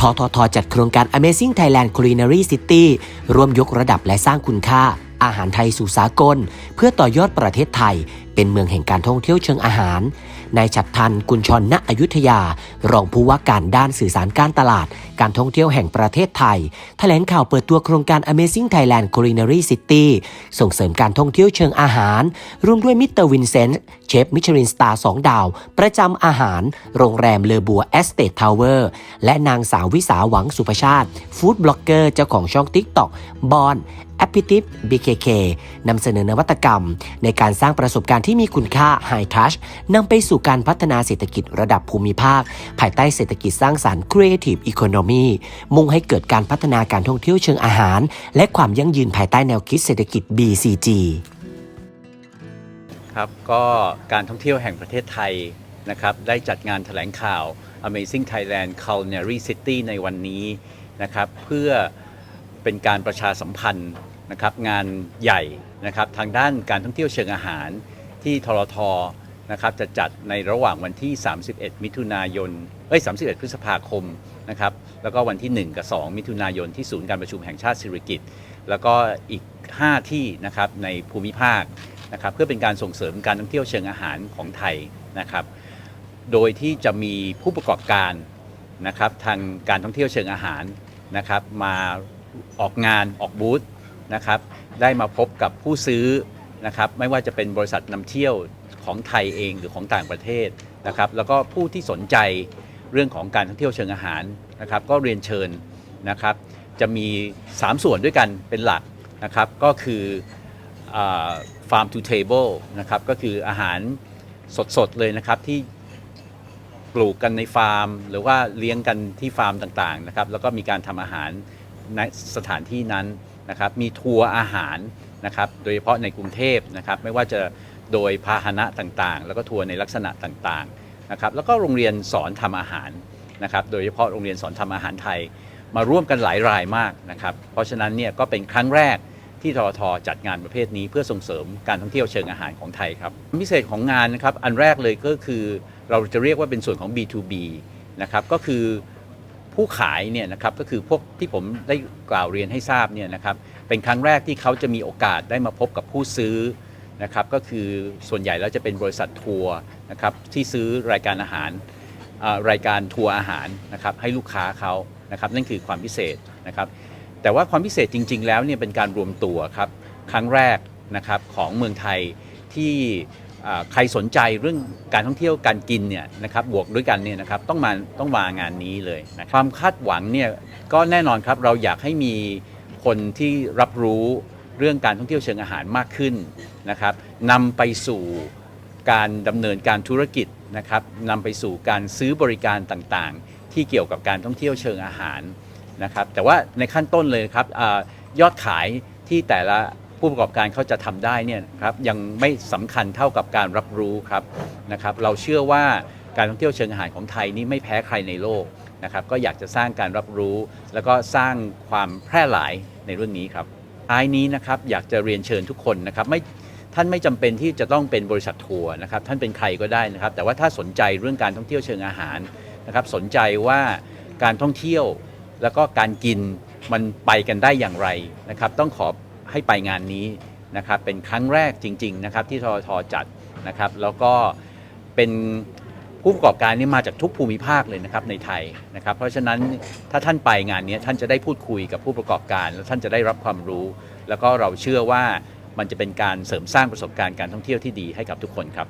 ทททจัดโครงการ Amazing Thailand Culinary City ร่วมยกระดับและสร้างคุณค่า อาหารไทยสู่สากล เพื่อต่อยอดประเทศไทย เป็นเมืองแห่งการท่องเที่ยวเชิงอาหาร นายฉัดทันกุลชรณอยุธยา รองผู้ว่าการด้านสื่อสารการตลาด การท่องเที่ยวแห่งประเทศไทย แถลงข่าวเปิดตัวโครงการ Amazing Thailand Culinary City ส่งเสริมการท่องเที่ยวเชิงอาหาร ร่วมด้วยมิสเตอร์วินเซนต์เชฟมิชลินสตาร์2ดาว ประจำอาหาร โรงแรมเลอบัวแอสเตททาวเวอร์และนางสาววิสาหวังสุภชาติ ฟู้ดบล็อกเกอร์เจ้าของช่อง TikTok บอน a p p e t i t BKK นำเสนอนวัตกรรม ในการสร้างประสบการณ์ที่มีคุณค่า High Touch นำไปสู่การพัฒนาเศรษฐกิจระดับภูมิภาค ภายใต้เศรษฐกิจสร้างสารรค์ Creative Economy มุ่งให้เกิดการพัฒนาการท่องเที่ยวเชิงอาหาร และความยั่งยืนภายใต้แนวคิดเศรษฐกิจ BCG ครับก็การท่องเที่ยวแห่งประเทศไทยนะครับได้จัดงานแถลงข่าว Amazing Thailand Culinary City ในวันนี้นะครับเพื่อ เป็นการประชาสัมพันธ์นะครับงานใหญ่นะครับทางด้านการท่องเที่ยวเชิงอาหารที่ทรทนะครับจะจัดในระหว่างวันที่ 31 มิถุนายนเอ้ย31 พฤษภาคมนะครับแล้วก็วันที่ 1 กับ 2 มิถุนายนที่ศูนย์การประชุมแห่งชาติสิริกิติ์แล้วก็อีก 5 ที่นะครับในภูมิภาคนะครับเพื่อเป็นการส่งเสริมการท่องเที่ยวเชิงอาหารของไทยนะครับโดยที่จะมีผู้ประกอบการนะครับทางการท่องเที่ยวเชิงอาหารนะครับมา ออกงานออกบูธนะครับได้มาพบกับผู้ซื้อนะครับไม่ว่าจะเป็นบริษัทนำเที่ยวของไทยเองหรือของต่างประเทศนะครับแล้วก็ผู้ที่สนใจเรื่องของการท่องเที่ยวเชิงอาหารนะครับก็เรียนเชิญนะครับจะมี 3 ส่วนด้วยกันเป็นหลักนะครับก็คือฟาร์มทูเทเบิลนะครับก็คืออาหารสดๆเลยนะครับที่ปลูกกันในฟาร์ม หรือว่าเลี้ยงกันที่ฟาร์มต่างๆนะครับแล้วก็มีการทำอาหาร ในสถานที่นั้นนะครับมีทัวร์อาหารนะครับโดยเฉพาะในกรุงเทพนะครับไม่ว่าจะโดยพาหนะต่างๆ แล้วก็ทัวร์ในลักษณะต่างๆนะครับแล้วก็โรงเรียนสอนทำอาหารนะครับโดยเฉพาะโรงเรียนสอนทำอาหารไทย มาร่วมกันหลายรายมากนะครับเพราะฉะนั้นเนี่ยก็เป็นครั้งแรกที่ททจัดงานประเภทนี้เพื่อส่งเสริมการท่องเที่ยวเชิงอาหารของไทยครับพิเศษของงานนะครับอันแรกเลยก็คือเราจะเรียกว่าเป็นส่วนของ B2B นะครับก็คือ ผู้ขายเนี่ยนะครับก็คือพวกที่ผมได้กล่าวเรียนให้ทราบเนี่ยนะครับเป็นครั้งแรกที่เขาจะมีโอกาสได้มาพบกับผู้ซื้อนะครับก็คือส่วนใหญ่แล้วจะเป็นบริษัททัวร์นะครับที่ซื้อรายการอาหารรายการทัวร์อาหารนะครับให้ลูกค้าเขานะครับนั่นคือความพิเศษนะครับแต่ว่าความพิเศษจริง ๆ แล้วเนี่ยเป็นการรวมตัวครับครั้งแรกนะครับของเมืองไทยที่ ใครสนใจเรื่องการท่องเที่ยวการกินเนี่ยนะครับบวกด้วยกันเนี่ยนะครับต้องมาต้องมางานนี้เลยนะความคาดหวังเนี่ยก็แน่นอนครับเราอยากให้มีคนที่รับรู้เรื่องการท่องเที่ยวเชิงอาหารมากขึ้นนะครับนำไปสู่การดำเนินการธุรกิจนะครับนำไปสู่การซื้อบริการต่างๆ ที่เกี่ยวกับการท่องเที่ยวเชิงอาหารนะครับแต่ว่าในขั้นต้นเลยครับอยอดขายที่แต่ละ ผู้ประกอบการเขาจะทำได้เนี่ยครับยังไม่สำคัญเท่ากับการรับรู้ครับนะครับ เราเชื่อว่าการท่องเที่ยวเชิงอาหารของไทยนี่ไม่แพ้ใครในโลกนะครับ ก็อยากจะสร้างการรับรู้ แล้วก็สร้างความแพร่หลายในเรื่องนี้ครับท้ายนี้นะครับอยากจะเรียนเชิญทุกคนนะครับไม่ท่านไม่จำเป็นที่จะต้องเป็นบริษัททัวร์นะครับท่านเป็นใครก็ได้นะครับ แต่ว่าถ้าสนใจเรื่องการท่องเที่ยวเชิงอาหารนะครับ สนใจว่าการท่องเที่ยวแล้วก็การกินมันไปกันได้อย่างไรนะครับ ต้องขอ ให้ไปงานนี้นะครับเป็นครั้งแรกจริงๆนะครับที่ททจัดนะครับ แล้วก็เป็นผู้ประกอบการนี่มาจากทุกภูมิภาคเลยนะครับในไทยนะครับ เพราะฉะนั้นถ้าท่านไปงานนี้ท่านจะได้พูดคุยกับผู้ประกอบการ แล้วท่านจะได้รับความรู้ แล้วก็เราเชื่อว่ามันจะเป็นการเสริมสร้างประสบการณ์การท่องเที่ยวที่ดีให้กับทุกคนครับ